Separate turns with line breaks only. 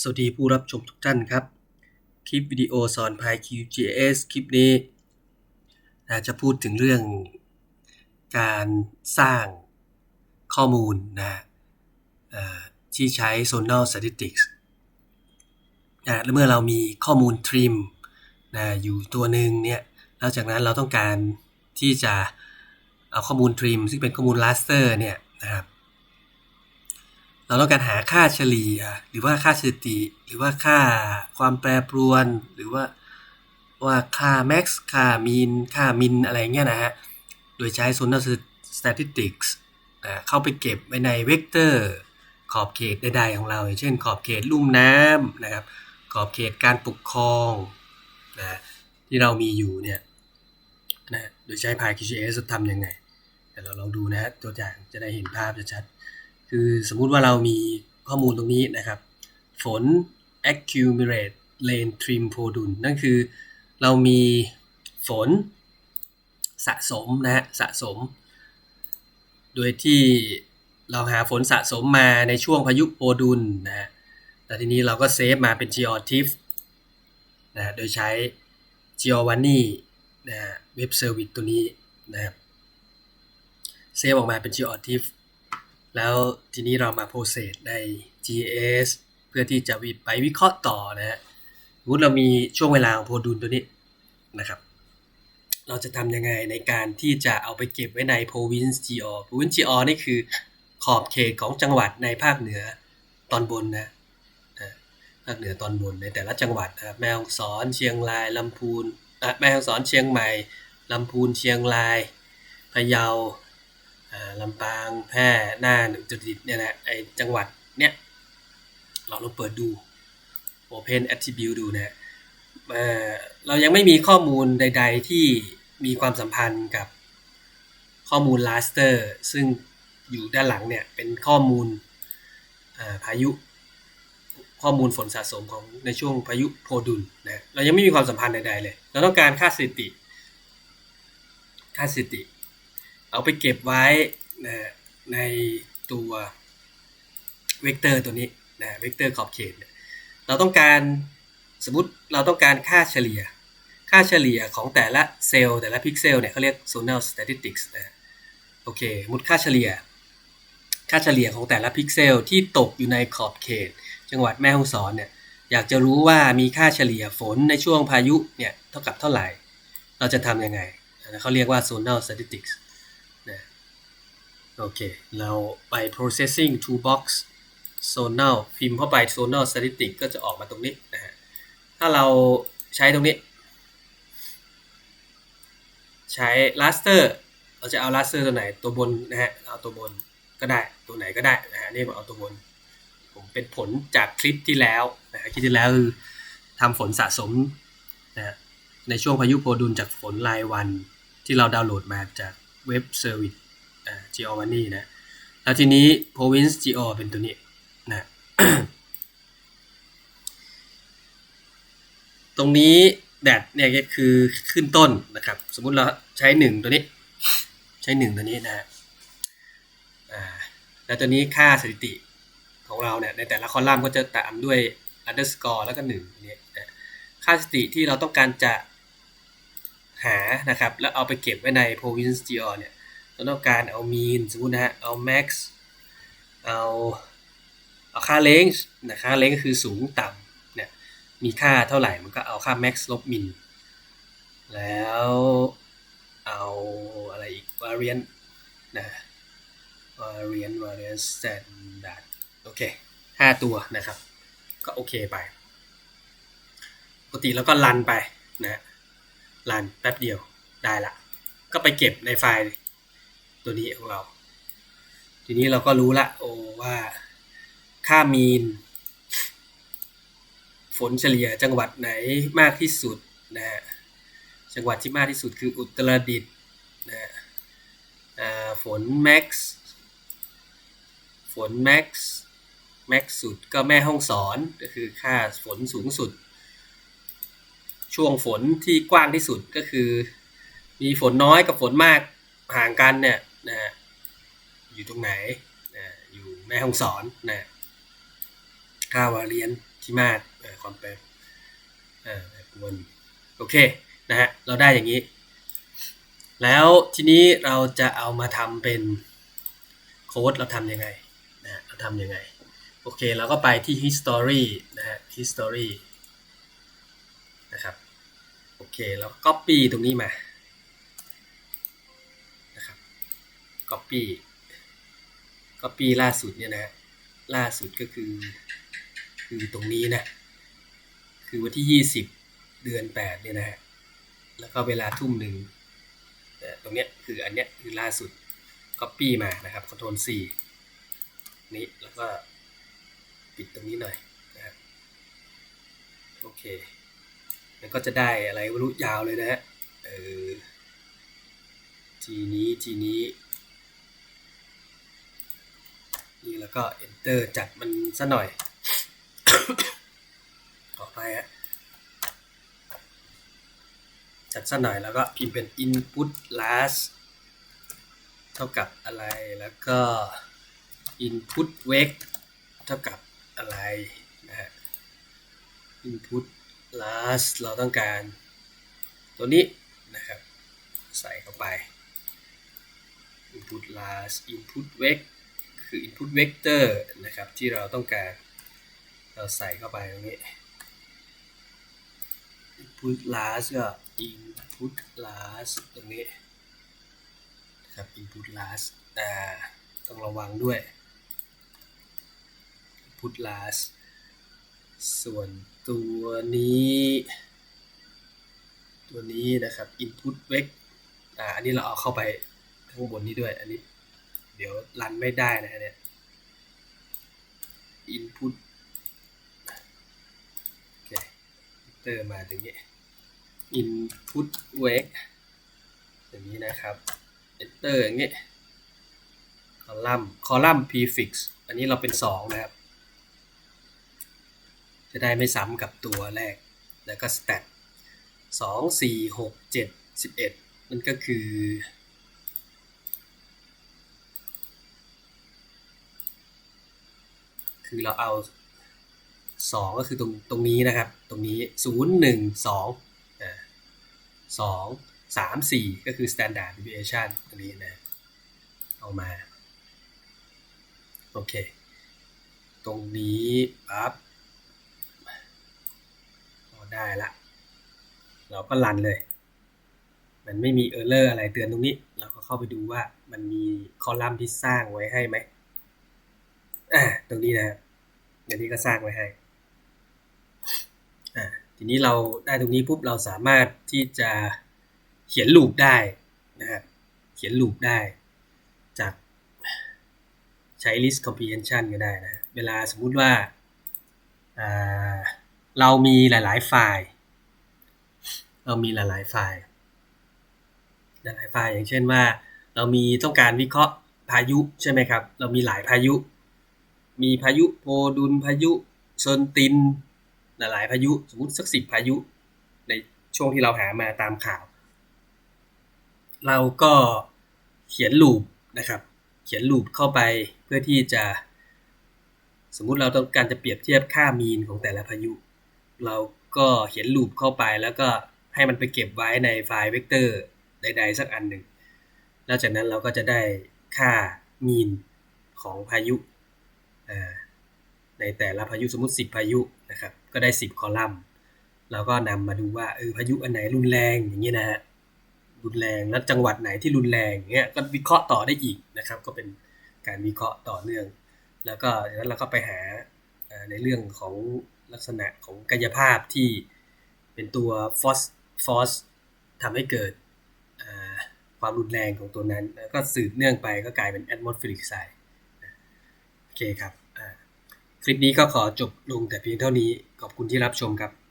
สวัสดีผู้รับชมทุกท่านครับ คลิปวิดีโอสอน PyQGIS คลิปนี้จะพูดถึงเรื่องการสร้างข้อมูลนะที่ใช้ Zonal Statistics นะแล้วเมื่อเรามีข้อมูล trim นะอยู่ตัวหนึ่งเนี่ยแล้วจากนั้นเราต้องการที่จะเอาข้อมูล trim ซึ่งเป็นข้อมูล raster เนี่ยนะครับ เราต้องการหาค่าเฉลี่ย หรือว่าค่าสถิติ หรือว่าค่าความแปรปรวน หรือว่าว่าค่า max ค่า mean ค่า min อะไรเงี้ยนะฮะ โดยใช้ zonal statistics นะเข้าไปเก็บไว้ในเวกเตอร์ ขอบเขตใดๆของเรา อย่างเช่น ขอบเขตลุ่มน้ำนะครับ ขอบเขตการปกครองนะที่เรามีอยู่เนี่ยนะโดยใช้ PyQGIS จะทำยังไงเดี๋ยวเราลองดูนะตัวอย่างจะได้เห็นภาพชัดๆ คือสมมุติว่าเรามีข้อมูลตรงนี้นะครับ ฝน accumulate rain trim product นั่นคือเรามีฝนสะสมนะฮะสะสม โดยที่เราหาฝนสะสมมาในช่วงพายุโพดุลนะฮะแล้วทีนี้เราก็เซฟมาเป็น geotiff นะฮะโดยใช้ geovani นะฮะเว็บเซอร์วิสตัวนี้นะครับเซฟออกมาเป็น geotiff แล้วทีนี้เรามาโปรเซสใน GS เพื่อที่จะวิไปวิเคราะห์ต่อนะฮะสมมติเรามีช่วงเวลาของโพดุลตัวนี้นะครับ เราจะทำยังไงในการที่จะเอาไปเก็บไว้ใน province GO province GO นี่คือขอบเขตของจังหวัดในภาคเหนือตอนบนนะภาคเหนือตอนบนในแต่ละจังหวัดนะครับแม่ฮ่องสอนเชียงรายลำพูนแม่ฮ่องสอนเชียงใหม่ลำพูนเชียงรายพะเยา ลำปางแพร่น่านอุตรดิตเนี่ยนะไอจังหวัดเนี้ยเราลองเปิดดู Open Attribute ดูนะเรายังไม่มีข้อมูลใด ๆ ที่มีความสัมพันธ์กับข้อมูล raster ซึ่งอยู่ด้านหลังเนี่ยเป็นข้อมูลพายุข้อมูลฝนสะสมของในช่วงพายุโพดุลนะเรายังไม่มีความสัมพันธ์ใดๆเลย เราต้องการค่าสถิติ ค่าสถิติ เอาไปเก็บไว้นะในตัวเวกเตอร์ตัวนี้นะเวกเตอร์ขอบเขต เราต้องการสมมติเราต้องการค่าเฉลี่ย ค่าเฉลี่ยของแต่ละเซลล์แต่ละพิกเซลเนี่ยเขาเรียก zonal statistics นะโอเคมุดค่าเฉลี่ย ค่าเฉลี่ยของแต่ละพิกเซลที่ตกอยู่ในขอบเขต จังหวัดแม่ฮ่องสอนเนี่ยอยากจะรู้ว่ามีค่าเฉลี่ยฝนในช่วงพายุเนี่ยเท่ากับเท่าไหร่ เราจะทำยังไงเขาเรียกว่า zonal statistics โอเค เราไป processing toolbox zonal พิมพ์เข้าไป zonal statistic ก็จะออกมาตรงนี้นะฮะ ถ้าเราใช้ตรงนี้ ใช้ raster เราจะเอา raster ตัวไหน ตัวบนนะฮะ เอาตัวบนก็ได้ ตัวไหนก็ได้นะฮะ นี่ผมเอาตัวบน ผมเป็นผลจากคลิปที่แล้วนะฮะ คลิปที่แล้วคือทำฝนสะสมนะในช่วงพายุโพดุลจากฝนรายวันที่เราดาวน์โหลดมาจากเว็บเซอร์วิส อ่า Geovani นะแล้วทีนี้ province Geo เป็นตัวนี้นะตรงนี้แดดเนี่ยก็คือขึ้นต้นนะครับ สมมุติเราใช้หนึ่งตัวนี้ ใช้หนึ่งตัวนี้นะอ่าแล้วตัวนี้ค่าสถิติของเราเนี่ยในแต่ละคอลัมน์ก็จะตามด้วย underscore แล้วก็หนึ่งเนี่ยค่าสถิติที่เราต้องการจะหานะครับ แล้วเอาไปเก็บไว้ใน province geo เนี่ย เราต้องการเอา mean สมมุตินะฮะเอา max เอาเอาค่า range นะค่า range คือสูงต่ำเนี่ยมีค่าเท่าไหร่มันก็เอาค่า max ลบ min แล้วเอาอะไรอีก variant นะ variant variant standard โอเคห้าตัวนะครับ ก็โอเคไปปกติแล้วก็รันไปนะรันแป๊บเดียวได้ละ ก็ไปเก็บในไฟล์ ตัวนี้ของเรา ทีนี้เราก็รู้ละโอว่า ค่ามีน ฝนเฉลี่ยจังหวัดไหนมากที่สุดนะฮะจังหวัดที่มากที่สุดคืออุตรดิตถ์นะฮะฝนแม็กซ์ฝนแม็กซ์แม็กซ์สุดก็แม่ห้องสอนก็คือค่าฝนสูงสุด ช่วงฝนที่กว้างที่สุดก็คือ มีฝนน้อยกับฝนมากห่างกันเนี่ย นะอยู่ตรงไหนนะอยู่แม่ห้องสอนนะค่าวาเรียนที่มากเอ่อความแปรอ่าแปรปวนโอเคนะฮะเราได้อย่างนี้ แล้วทีนี้เราจะเอามาทำเป็นโค้ดเราทำยังไงนะเราทำยังไง โอเคเราก็ไปที่ history นะฮะ history นะครับโอเคแล้ว copy ตรงนี้มานะครับ copy copy ล่าสุดเนี่ยนะฮะล่าสุดก็คือ คือตรงนี้นะ คือวันที่ 20 เดือน 8 เนี่ยนะฮะแล้วก็เวลาทุ่มหนึ่งเอ่ตรงเนี้ยคืออันเนี้ยคือล่าสุด copy มานะครับ Ctrl C นี้แล้วก็ปิดตรงนี้หน่อยนะครับโอเคมันก็จะได้อะไรไม่รู้ยาวเลยนะฮะเออทีนี้ทีนี้ นี่แล้วก็ enter จัดมันซะหน่อย ขอไปฮะจัดซะหน่อยแล้วก็พิมพ์เป็น input last เท่ากับอะไรแล้วก็ input wake เท่ากับอะไรนะฮะ input last เราต้องการตัวนี้นะครับ ใส่เข้าไป input last input wake คือ input vector นะครับ ที่เราต้องการเราใส่เข้าไปตรงนี้ input last ก็ input last ตรงนี้นครับ input last อ่าต้องระวังด้วย input last ส่วนตัวนี้ ตัวนี้นะครับ input vec อ่าอันนี้เราเอาเข้าไปข้างบนนี้ด้วย อันนี้ เดี๋ยวรันไม่ได้นะฮะเนี่ย input โอเคเตอร์มาถึงนี้ input vec อย่างนี้นะครับ enter อย่างนี้คอลัมน์คอลัมน์ prefix อันนี้เราเป็น 2 นะครับ จะได้ไม่ซ้ำกับตัวแรก แล้วก็ stat 2 4 6 7 11นั่นก็คือ คือเราเอา2ก็คือตรงตรงนี้นะครับ ตรงนี้0 1 2อ่า2 3 4ก็คือ standard deviation อันนี้นะ เอามา โอเค ตรงนี้ปั๊บได้ละ เราก็รันเลย มันไม่มีเออร์เลอร์อะไรเตือนตรงนี้ เราก็เข้าไปดูว่ามันมีคอลัมน์ที่สร้างไว้ให้ไหม อ่าตรงนี้นะครับเดี๋ยวนี้ก็สร้างไว้ให้อ่าทีนี้เราได้ตรงนี้ปุ๊บเราสามารถที่จะเขียนลูปได้นะครับเขียนลูปได้ จากใช้ list comprehension ก็ได้นะ เวลาสมมุติว่าเรามีหลาย ๆ ไฟล์ เรามีหลาย ๆ ไฟล์หลาย ๆ ไฟล์อย่างเช่นว่า เรามีต้องการวิเคราะห์พายุใช่ไหมครับ เรามีหลายพายุ มีพายุโพดุลพายุเซนติน หลายๆ พายุสมมติสักสิบพายุ ในช่วงที่เราหามาตามข่าว เราก็เขียนลูปนะครับ เขียนลูปเข้าไปเพื่อที่จะ สมมุติเราต้องการจะเปรียบเทียบค่ามีนของแต่ละพายุ เราก็เขียนลูปเข้าไปแล้วก็ให้มันไปเก็บไว้ในไฟล์เวกเตอร์ใด ๆ สักอันหนึ่งแล้วจากนั้นเราก็จะได้ค่ามีนของพายุ ในแต่ละพายุสมมติ 10 พายุนะครับ ก็ได้ 10 คอลัมน์เราก็นำมาดูว่าเออพายุอันไหนรุนแรงอย่างนี้นะฮะรุนแรงแล้วจังหวัดไหนที่รุนแรงเงี้ยก็วิเคราะห์ต่อได้อีกนะครับ ก็เป็นการวิเคราะห์ต่อเนื่อง แล้วก็ดังนั้นเราก็ไปหาในเรื่องของลักษณะของกายภาพที่เป็นตัวฟอสฟอสทำให้เกิดความรุนแรงของตัวนั้น แล้วก็สืบเนื่องไปก็กลายเป็น atmospheric size โอ เคครับ คลิปนี้ก็ขอจบลงแต่เพียงเท่านี้ ขอบคุณที่รับชมครับ